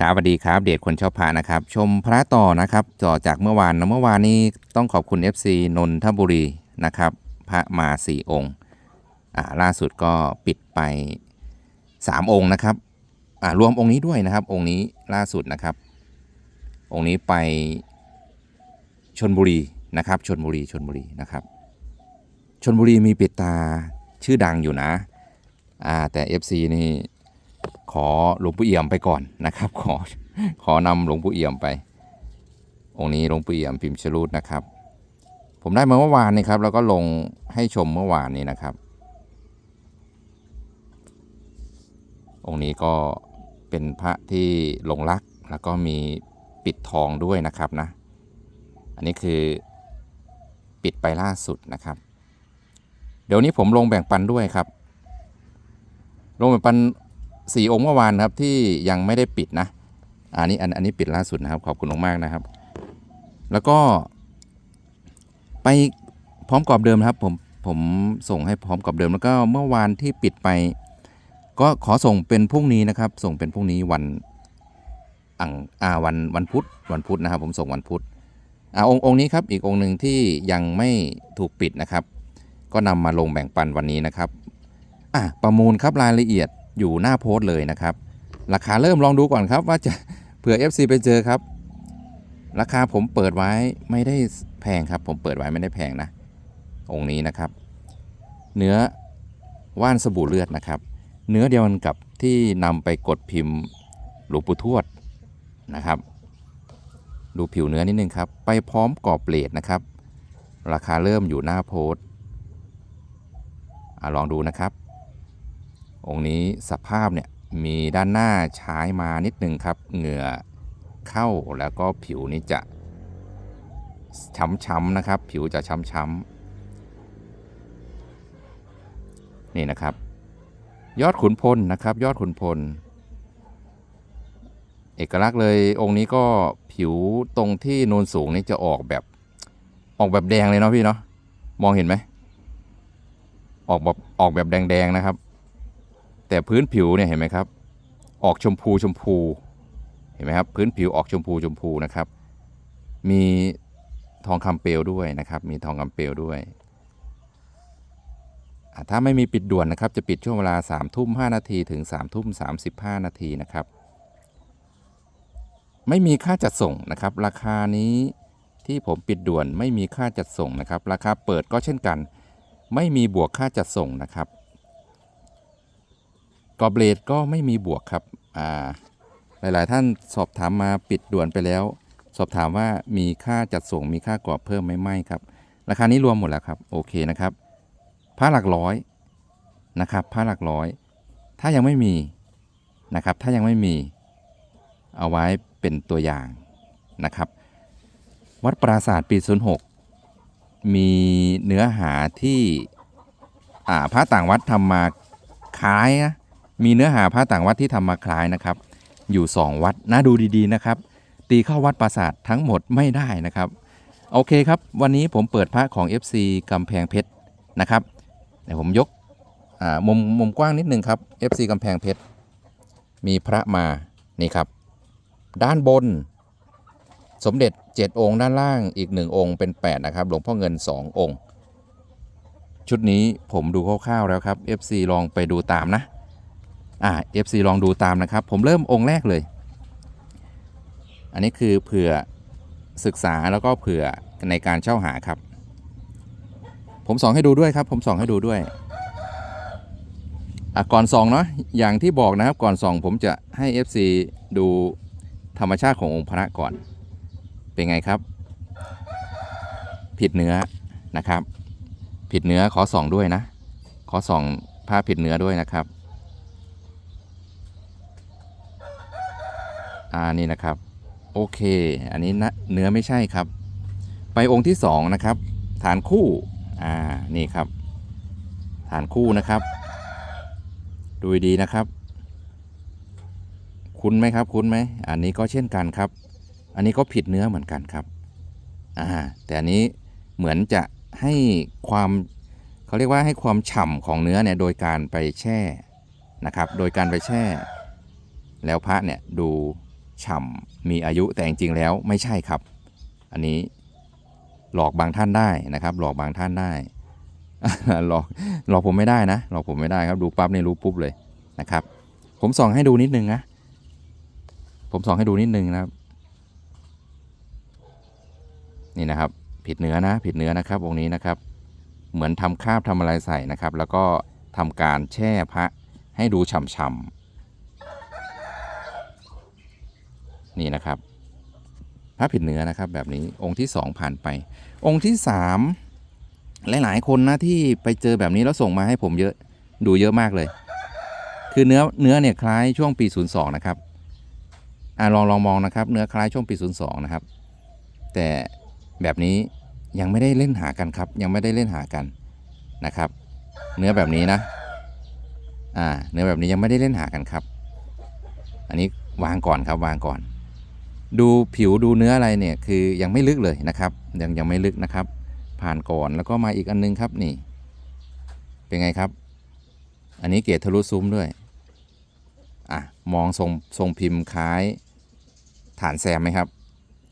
ครับสวัสดีครับ เดชคนชอบพระนะครับ ชมพระต่อนะครับต่อจากเมื่อวานนะเมื่อวานนี้ต้องขอบคุณ FC นนทบุรีนะครับ พระมา4องค์อ่าล่าสุดก็ปิดไป 3 องค์นะครับอ่ารวมองค์นี้ด้วยนะครับ องค์นี้ล่าสุดนะครับ องค์นี้ไปชนบุรีนะครับชนบุรีชนบุรีนะครับชนบุรีมีปิดตาชื่อดังอยู่นะอ่าแต่ FC นี่ ขอหลวงปู่เอี่ยมไปก่อนนะครับ ขอขอนำหลวงปู่เอี่ยมไป องค์นี้หลวงปู่เอี่ยมพิมพ์ชรูดนะครับ ผมได้มาเมื่อวานนี้ครับ แล้วก็ลงให้ชมเมื่อวานนี้นะครับ องค์นี้ก็เป็นพระที่หลงรักแล้วก็มีปิดทองด้วยนะครับนะ อันนี้คือปิดไปล่าสุดนะครับ เดี๋ยวนี้ผมลงแบ่งปันด้วยครับ ลงแบ่งปัน สี่องค์เมื่อวานครับที่ยังไม่ได้ปิดนะอันนี้อันอันนี้ปิดล่าสุดนะครับ ขอบคุณมากๆนะครับ แล้วก็ไปพร้อมกรอบเดิมครับ ผมผมส่งให้พร้อมกรอบเดิมแล้วก็เมื่อวานที่ปิดไป ก็ขอส่งเป็นพรุ่งนี้นะครับ ส่งเป็นพรุ่งนี้วันอังอ่าวันวันพุธวันพุธนะครับ ผมส่งวันพุธอ่าองค์องค์นี้ครับอีกองค์หนึ่งที่ยังไม่ถูกปิดนะครับ ก็นำมาลงแบ่งปันวันนี้นะครับอะประมูลครับรายละเอียด อยู่หน้าโพสต์เลยนะครับ ราคาเริ่มลองดูก่อนครับ ว่าจะเผื่อ FC ไปเจอครับ ราคาผมเปิดไว้ไม่ได้แพงครับ ผมเปิดไว้ไม่ได้แพงนะ องค์นี้นะครับ เนื้อว่านสบู่เลือดนะครับ เนื้อเดียวกันกับที่นำไปกดพิมพ์หลวงปู่ทวดนะครับ ดูผิวเนื้อนิดนึงครับ ไปพร้อมกรอบเปลดนะครับ ราคาเริ่มอยู่หน้าโพสต์ลองดูนะครับ องค์นี้สภาพเนี่ยมีด้านหน้าใช้มานิดนึงครับ เหงื่อเข้าแล้วก็ผิวนี่จะช้ำๆนะครับ ผิวจะช้ำๆนี่นะครับ ยอดขุนพลนะครับ ยอดขุนพล เอกลักษณ์เลยองค์นี้ก็ผิวตรงที่โนนสูงนี่จะออกแบบออกแบบแดงเลยเนาะพี่เนาะมองเห็นไหมออกแบบออกแบบแดงๆนะครับ แต่พื้นผิวเนี่ยเห็นไหมครับ ออกชมพูชมพูเห็นไหมครับพื้นผิวออกชมพูชมพูนะครับ มีทองคำเปลวด้วยนะครับ มีทองคำเปลวด้วย ถ้าไม่มีปิดด่วนนะครับ จะปิดช่วงเวลา3ามทุ่มห้านาทีถึง3ามทุ่มสานาทีนะครับ ไม่มีค่าจัดส่งนะครับ ราคานี้ที่ผมปิดด่วนไม่มีค่าจัดส่งนะครับ ราคาเปิดก็เช่นกัน ไม่มีบวกค่าจัดส่งนะครับ กอบเลดก็ไม่มีบวกครับอ่าหลาย ๆ ท่านสอบถามมาปิดด่วนไปแล้ว สอบถามว่ามีค่าจัดส่งมีค่ากรอบเพิ่มไหมไม่ครับ ราคานี้รวมหมดแล้วครับโอเคนะครับผ้าหลักร้อยนะครับผ้าหลักร้อย ถ้ายังไม่มีนะครับถ้ายังไม่มีเอาไว้เป็นตัวอย่างนะครับ วัดปราสาทปี 06 มีเนื้อหาที่อ่าพระต่างวัดทำมาคล้ายนะ มีเนื้อหาพระต่างวัดที่ทำมาคล้ายนะครับ อยู่ 2 วัดน่าดูดีๆนะครับ ตีเข้าวัดปราสาททั้งหมดไม่ได้นะครับ โอเคครับ วันนี้ผมเปิดพระของ FC กำแพงเพชรนะครับเดี๋ยวผมยกมุมมุมกว้างนิดนึงครับ FC กำแพงเพชรมีพระมานี่ครับ ด้านบน สมเด็จ 7 องค์ด้านล่างอีก 1 องค์เป็น 8 นะครับ หลวงพ่อเงิน 2 องค์ ชุดนี้ผมดูคร่าวๆแล้วครับ FC ลองไปดูตามนะ อ่า FC ลองดูตามนะครับ ผมเริ่มองค์แรกเลย อันนี้คือเผื่อศึกษาแล้วก็เผื่อในการเช่าหาครับ ผมส่องให้ดูด้วยครับ ผมส่องให้ดูด้วยอะก่อนส่องเนาะอย่างที่บอกนะครับก่อนส่องผมจะให้ FC ดูธรรมชาติขององค์พระก่อน เป็นไงครับ ผิดเนื้อนะครับ ผิดเนื้อขอส่องด้วยนะ ขอส่องผ้าผิดเนื้อด้วยนะครับ อ่านี่นะครับโอเค อันนี้นะเนื้อไม่ใช่ครับ ไปองค์ที่สองนะครับ ฐานคู่อ่านี่ครับ ฐานคู่นะครับ ดูดีนะครับ คุ้นไหมครับคุ้นไหมอันนี้ก็เช่นกันครับ อันนี้ก็ผิดเนื้อเหมือนกันครับอ่าแต่อันนี้เหมือนจะให้ความเขาเรียกว่าให้ความฉ่ำของเนื้อเนี่ยโดยการไปแช่นะครับ โดยการไปแช่ แล้วพระเนี่ยดู ฉ่ำมีอายุแต่จริงๆแล้วไม่ใช่ครับ อันนี้หลอกบางท่านได้นะครับ หลอกบางท่านได้ หลอกหลอกผมไม่ได้นะ หลอกผมไม่ได้ครับดูปั๊บนี่รู้ปุ๊บเลยนะครับ ผมส่องให้ดูนิดนึงนะผมส่องให้ดูนิดนึงนะครับ นี่นะครับ ผิดเนื้อนะ ผิดเนื้อนะครับองค์นี้นะครับ เหมือนทำคาบทำอะไรใส่นะครับ แล้วก็ทำการแช่พระให้ดูฉ่ำๆ นี่นะครับพระผิดเนื้อนะครับแบบนี้องค์ที่สองผ่านไป องค์ที่สามหลาย ๆ คนนะที่ไปเจอแบบนี้แล้วส่งมาให้ผมเยอะดูเยอะมากเลย คือเนื้อเนื้อเนี่ยคล้ายช่วงปี 02 นะครับอ่าลองลองมองนะครับ เนื้อคล้ายช่วงปี 02 นะครับ แต่แบบนี้ยังไม่ได้เล่นหากันครับ ยังไม่ได้เล่นหากันนะครับ เนื้อแบบนี้นะอ่าเนื้อแบบนี้ยังไม่ได้เล่นหากันครับ อันนี้วางก่อนครับวางก่อน ดูผิวดูเนื้ออะไรเนี่ยคือยังไม่ลึกเลยนะครับ ยังยังไม่ลึกนะครับ ผ่านก่อนแล้วก็มาอีกอันนึงครับนี่ เป็นไงครับ อันนี้เกรดทะลุซุ้มด้วยอะมองทรงทรงพิมพ์คล้ายฐานแซมไหมครับ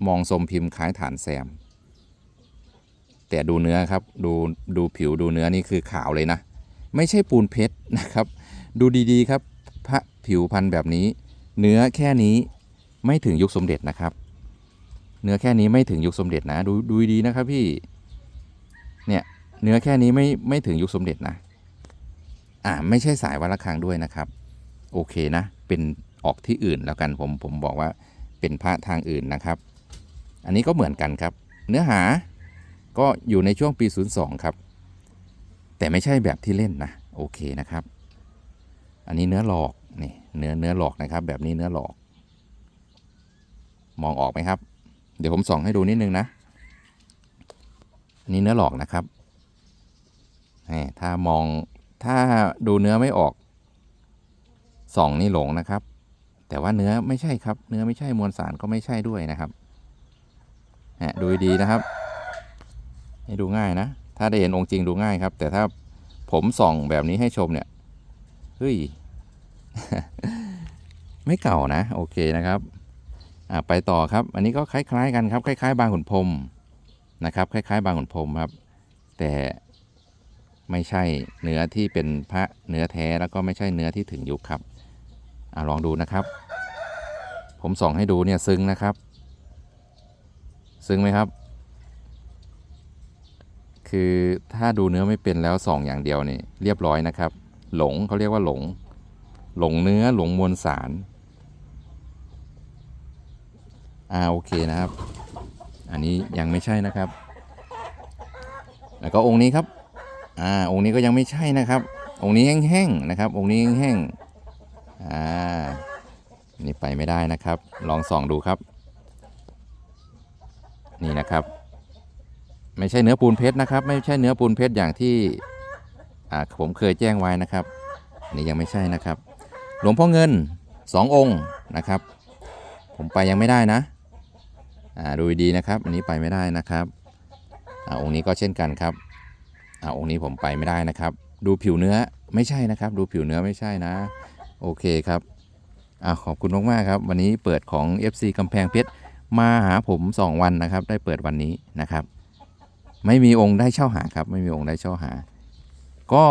มองทรงพิมพ์คล้ายฐานแซม แต่ดูเนื้อครับดูดูผิวดูเนื้อนี่คือขาวเลยนะ ไม่ใช่ปูนเพชรนะครับ ดูดีๆครับ พระผิวพันธุ์แบบนี้ เนื้อแค่นี้ ไม่ถึงยุคสมเด็จนะครับ เนื้อแค่นี้ไม่ถึงยุคสมเด็จนะ ดูดูดีๆนะครับพี่ เนี่ยเนื้อแค่นี้ไม่ไม่ถึงยุคสมเด็จนะ อ่าไม่ใช่สายวัดระฆังด้วยนะครับ โอเคนะ เป็นออกที่อื่นแล้วกันผมผมบอกว่าเป็นพระทางอื่นนะครับ อันนี้ก็เหมือนกันครับ เนื้อหาก็อยู่ในช่วงปี 02 ครับ แต่ไม่ใช่แบบที่เล่นนะ โอเคนะครับ อันนี้เนื้อหลอกนี่เนื้อเนื้อหลอกนะครับ แบบนี้เนื้อหลอก มองออกไหมครับ เดี๋ยวผมส่องให้ดูนิดนึงนะนนี้เนื้อหลอกนะครับถ้ามองถ้าดูเนื้อไม่ออกส่องนี่หลงนะครับ แต่ว่าเนื้อไม่ใช่ครับ เนื้อไม่ใช่มวลสารก็ไม่ใช่ด้วยนะครับดูดีนะครับ ให้ดูง่ายนะ ถ้าได้เห็นองค์จริงดูง่ายครับ แต่ถ้าผมส่องแบบนี้ให้ชมเนี่ยเฮ้ย ไม่เก่านะ โอเคนะครับ ไปต่อครับ อันนี้ก็คล้าย ๆ กันครับ คล้าย ๆ บางขุนพรมนะครับ คล้าย ๆ บางขุนพรมครับ แต่ไม่ใช่เนื้อที่เป็นพระเนื้อแท้แล้วก็ไม่ใช่เนื้อที่ถึงยุคครับอลองดูนะครับ ผมส่องให้ดูเนี่ยซึ้งนะครับ ซึ้งไหมครับ คือถ้าดูเนื้อไม่เป็นแล้วส่องอย่างเดียวนี่เรียบร้อยนะครับ หลงเขาเรียกว่าหลง หลงเนื้อหลงมวลสาร อ่าโอเคนะครับ อันนี้ยังไม่ใช่นะครับ แล้วก็องค์นี้ครับ อ่าองค์นี้ก็ยังไม่ใช่นะครับ องค์นี้แห้งๆนะครับ องค์นี้แห้งๆอ่านี่ไปไม่ได้นะครับ ลองส่องดูครับ นี่นะครับ ไม่ใช่เนื้อปูนเพชรนะครับ ไม่ใช่เนื้อปูนเพชรอย่างที่อ่าผมเคยแจ้งไว้นะครับอันนี่ยังไม่ใช่นะครับ หลวงพ่อเงินสององค์นะครับ ผมไปยังไม่ได้นะ ดูดีนะครับ อันนี้ไปไม่ได้นะครับอ่าองค์นี้ก็เช่นกันครับอ่าองค์นี้ผมไปไม่ได้นะครับ ดูผิวเนื้อไม่ใช่นะครับ ดูผิวเนื้อไม่ใช่นะ โอเคครับอ่าขอบคุณมากๆครับ วันนี้เปิดของ FC กำแพงเพชรมาหาผม 2 วันนะครับ ได้เปิดวันนี้นะครับ ไม่มีองค์ได้เช่าหาครับ ไม่มีองค์ได้เช่าหา ก็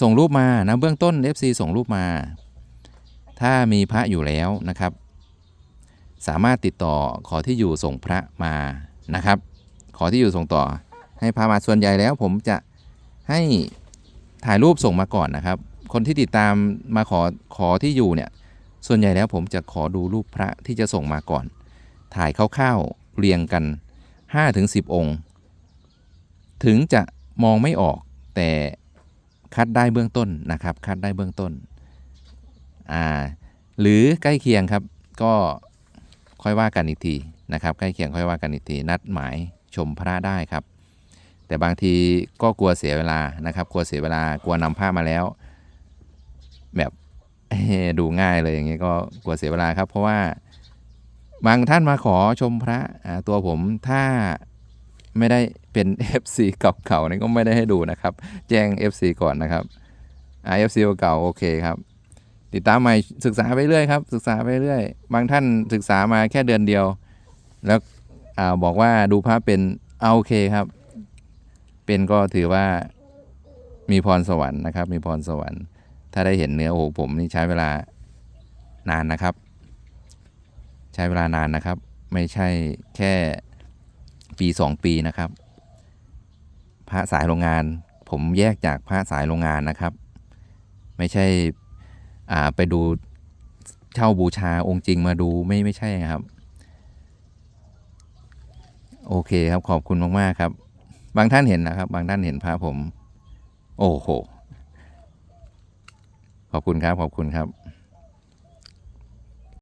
ส่งรูปมานะเบื้องต้น FC ส่งรูปมา ถ้ามีพระอยู่แล้วนะครับ สามารถติดต่อขอที่อยู่ส่งพระมานะครับ ขอที่อยู่ส่งต่อให้พระมาส่วนใหญ่แล้วผมจะให้ถ่ายรูปส่งมาก่อนนะครับ คนที่ติดตามมาขอขอที่อยู่เนี่ยส่วนใหญ่แล้วผมจะขอดูรูปพระที่จะส่งมาก่อน ถ่ายคร่าวๆเรียงกัน 5-10 องค์ ถึงจะมองไม่ออกแต่คัดได้เบื้องต้นนะครับ คัดได้เบื้องต้นอ่าหรือใกล้เคียงครับก็ ค่อยว่ากันอีกทีนะครับใกล้เคียงค่อยว่ากันอีกทีนัดหมายชมพระได้ครับ แต่บางทีก็กลัวเสียเวลานะครับ กลัวเสียเวลากลัวนำภาพมาแล้ว แบบดูง่ายเลยอย่างเงี้ยก็กลัวเสียเวลาครับ เพราะว่าบางท่านมาขอชมพระตัวผมถ้าไม่ได้เป็น FC เก่าๆนี่ก็ไม่ได้ให้ดูนะครับ แจ้ง FC ก่อนนะครับ อ่า FC เก่าโอเคครับ ติดตามใหม่ศึกษาไปเรื่อยครับ ศึกษาไปเรื่อย บางท่านศึกษามาแค่เดือนเดียว แล้วอบอกว่าดูพระเป็นเอาโอเคครับ เป็นก็ถือว่ามีพรสวรรค์นะครับ มีพรสวรรค์ ถ้าได้เห็นเนื้อโอ้โหผมนี่ใช้เวลานานนะครับ ใช้เวลานานนะครับ ไม่ใช่แค่ปีสองปีนะครับ พระสายโรงงาน ผมแยกจากพระสายโรงงานนะครับ ไม่ใช่ ไปดูเช่าบูชาองค์จริงมาดูไม่ไม่ใช่ครับ โอเคครับขอบคุณมากๆครับ บางท่านเห็นนะครับ บางท่านเห็นพระผม โอ้โห ขอบคุณครับ ขอบคุณครับ